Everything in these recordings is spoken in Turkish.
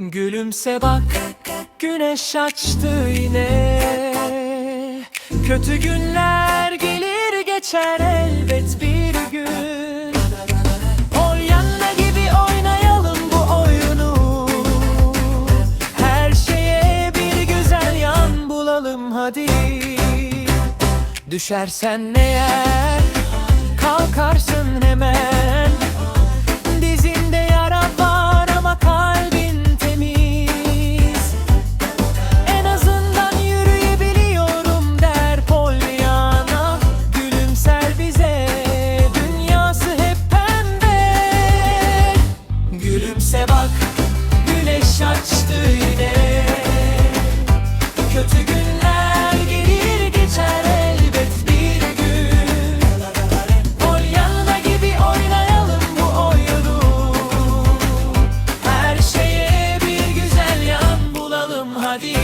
Gülümse bak güneş açtı yine. Kötü günler gelir geçer elbet bir gün. Pollyanna gibi oynayalım bu oyunu. Her şeye bir güzel yan bulalım hadi. Düşersen eğer kalkarsın Gülümse bak güneş açtı yine. Kötü günler gelir geçer elbet bir gün. Pollyanna gibi oynayalım bu oyunu. Her şeye bir güzel yan bulalım hadi.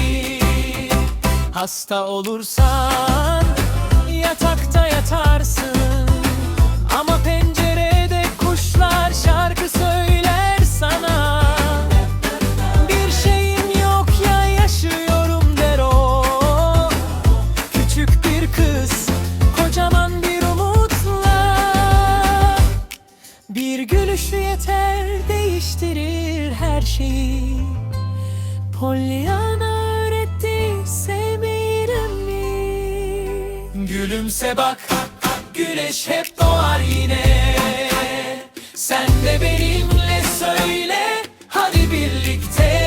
Hasta olursan Bir gülüşü yeter değiştirir her şeyi. Pollyanna öğretti sevmeyi mi? Gülümse bak güneş hep doğar yine. Sen de benimle söyle hadi birlikte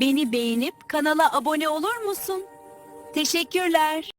Beni beğenip kanala abone olur musun? Teşekkürler.